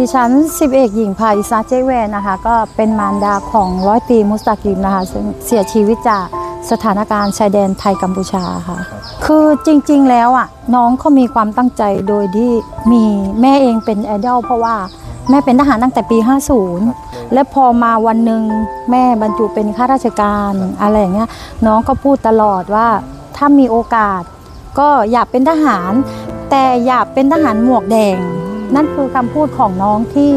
ดิฉันสิบเอกหญิงพาอิซาเจเวนนะคะ ก็เป็นมารดาของร้อยตรีมุสตากิมนะคะซึ่งเสียชีวิตจากสถานการณ์ชายแดนไทยกัมพูชาค่ะ คือจริงๆแล้วอะน้องเขามีความตั้งใจโดยที่มีแม่เองเป็นไอดอลเพราะว่าแม่เป็นทหารตั้งแต่ปี 50 และพอมาวันหนึ่งแม่บรรจุเป็นข้าราชการอะไรอย่างเงี้ยน้องก็พูดตลอดว่าถ้ามีโอกาส ก็อยากเป็นทหาร แต่อยากเป็นทหารหมวกแดง นั่นคือคำพูดของน้องที่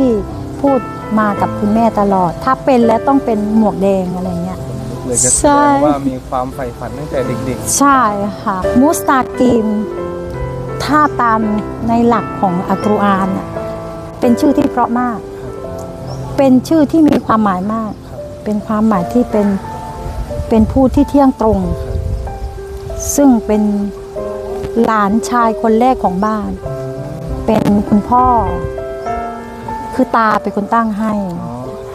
พูดมากับคุณแม่ตลอด ถ้าเป็นแล้วต้องเป็นหมวกแดงอะไรเงี้ยเลยจะแสใช่ดงว่ามีความใฝ่ฝันตั้งแต่เด็กใช่ค่ะ มุสตากิมถ้าตามในหลักของอัลกุรอานน่ะเป็นชื่อที่เพราะมาก เป็นชื่อที่มีความหมายมาก เป็นความหมายที่เป็นเป็นผู้ที่เที่ยงตรง ซึ่งเป็นหลานชายคนแรกของบ้าน เป็นคุณพ่อ คือตาเป็นคนตั้งให้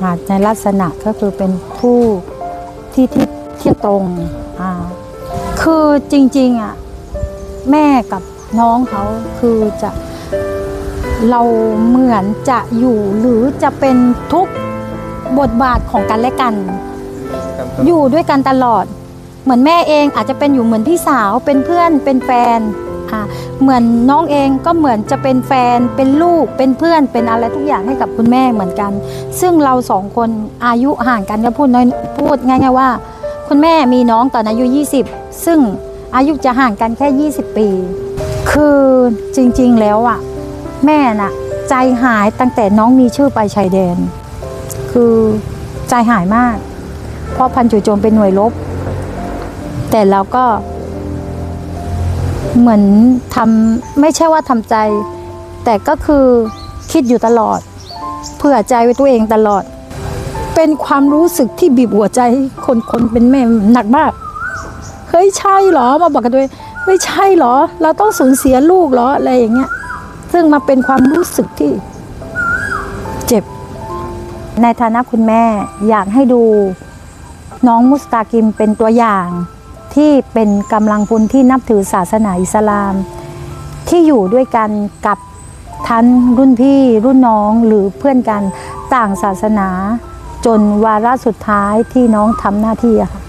หาในลักษณะก็คือเป็นผู้ที่ที่ที่ตรงอ่าคือจริงๆอะแม่กับน้องเขาคือจะเราเหมือนจะอยู่หรือจะเป็นทุกบทบาทของกันและกัน อยู่ด้วยกันตลอด เหมือนแม่เองอาจจะเป็นอยู่เหมือนพี่สาวเป็นเพื่อนเป็นแฟน เหมือนน้องเองก็เหมือนจะเป็นแฟนเป็นลูกเป็นเพื่อนเป็นอะไรทุกอย่างให้กับคุณแม่เหมือนกัน ซึ่งเราสองคนอายุห่างกันก็พูดน้อยพูดง่ายๆว่า คุณแม่มีน้องตอนอายุ 20 ซึ่งอายุจะห่างกันแค่ 20 ปี คือจริงๆแล้วอะแม่น่ะ ใจหายตั้งแต่น้องมีชื่อไปชายแดน คือใจหายมาก เพราะพันจู่โจมเป็นหน่วยรบแต่เราก็ เหมือนทำไม่ใช่ว่าทำใจ แต่ก็คือคิดอยู่ตลอด เผื่อใจไว้ตัวเองตลอด เป็นความรู้สึกที่บีบหัวใจคนคนเป็นแม่หนักมากเฮ้ยใช่เหรอมาบอกกันด้วยเฮ้ยใช่เหรอ เราต้องสูญเสียลูกเหรออะไรอย่างเงี้ย ซึ่งมาเป็นความรู้สึกที่เจ็บ ในฐานะคุณแม่อยากให้ดูน้องมุสตากิมเป็นตัวอย่าง ที่เป็นกำลังพลที่นับถือศาสนาอิสลาม ที่อยู่ด้วยกันกับทั้นรุ่นพี่รุ่นน้องหรือเพื่อนกันต่างศาสนา จนวาระสุดท้ายที่น้องทำหน้าที่ค่ะ